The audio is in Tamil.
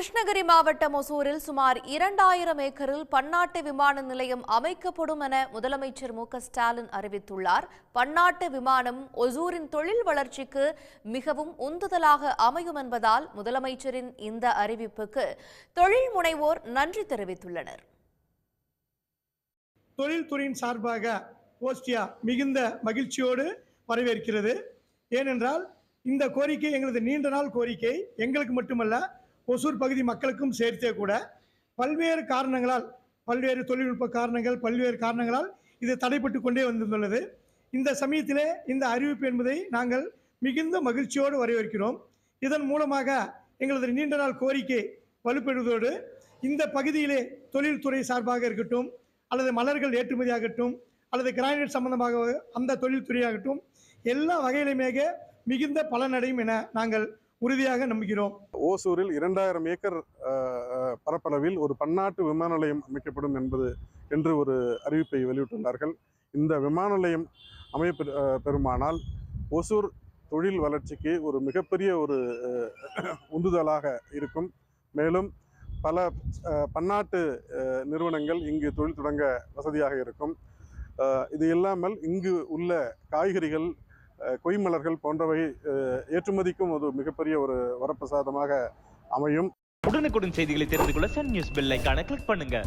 கிருஷ்ணகிரி மாவட்டம் ஒசூரில் சுமார் இரண்டாயிரம் ஏக்கரில் பன்னாட்டு விமான நிலையம் அமைக்கப்படும் என முதலமைச்சர் மு ஸ்டாலின் அறிவித்துள்ளார். பன்னாட்டு விமானம் ஒசூரின் தொழில் வளர்ச்சிக்கு மிகவும் உந்துதலாக அமையும் என்பதால் முதலமைச்சரின் இந்த அறிவிப்புக்கு தொழில் முனைவோர் நன்றி தெரிவித்துள்ளனர். தொழில்துறையின் சார்பாக ஓஸ்டியா மிகுந்த மகிழ்ச்சியோடு வரவேற்கிறது. ஏனென்றால் இந்த கோரிக்கை எங்களது நீண்ட நாள் கோரிக்கை. எங்களுக்கு மட்டுமல்ல ஒசூர் பகுதி மக்களுக்கும் சேர்த்தே கூட பல்வேறு காரணங்களால் பல்வேறு தொழில்நுட்ப காரணங்கள் பல்வேறு காரணங்களால் இது தடைப்பட்டு கொண்டே வந்துள்ளது. இந்த சமயத்திலே இந்த அறிவிப்பு என்பதை நாங்கள் மிகுந்த மகிழ்ச்சியோடு வரவேற்கிறோம். இதன் மூலமாக எங்களது நீண்ட நாள் கோரிக்கை வலுப்பெறுவதோடு இந்த பகுதியிலே தொழில்துறை சார்பாக இருக்கட்டும் அல்லது மலர்கள் ஏற்றுமதியாகட்டும் அல்லது கிரானைட் சம்பந்தமாக அந்த தொழில்துறையாகட்டும் எல்லா வகையிலுமே மிகுந்த பலனடையும் என நாங்கள் உறுதியாக நம்புகிறோம். ஓசூரில் இரண்டாயிரம் ஏக்கர் பரப்பளவில் ஒரு பன்னாட்டு விமான நிலையம் அமைக்கப்படும் என்பது என்று ஒரு அறிவிப்பை வெளியிட்டுள்ளார்கள். இந்த விமான நிலையம் அமைய பெறுமானால் ஓசூர் தொழில் வளர்ச்சிக்கு ஒரு மிகப்பெரிய ஒரு உந்துதலாக இருக்கும். மேலும் பல பன்னாட்டு நிறுவனங்கள் இங்கு தொழில் தொடங்க வசதியாக இருக்கும். இது இல்லாமல் இங்கு உள்ள காய்கறிகள் கொய்மலர்கள் போன்றவை ஏற்றுமதிக்கும் ஒரு மிகப்பெரிய ஒரு வரப்பிரசாதமாக அமையும். உடனுக்குடன் செய்திகளை தெரிந்து கொள்ள சன் நியூஸ் பெல் கிளிக் பண்ணுங்க.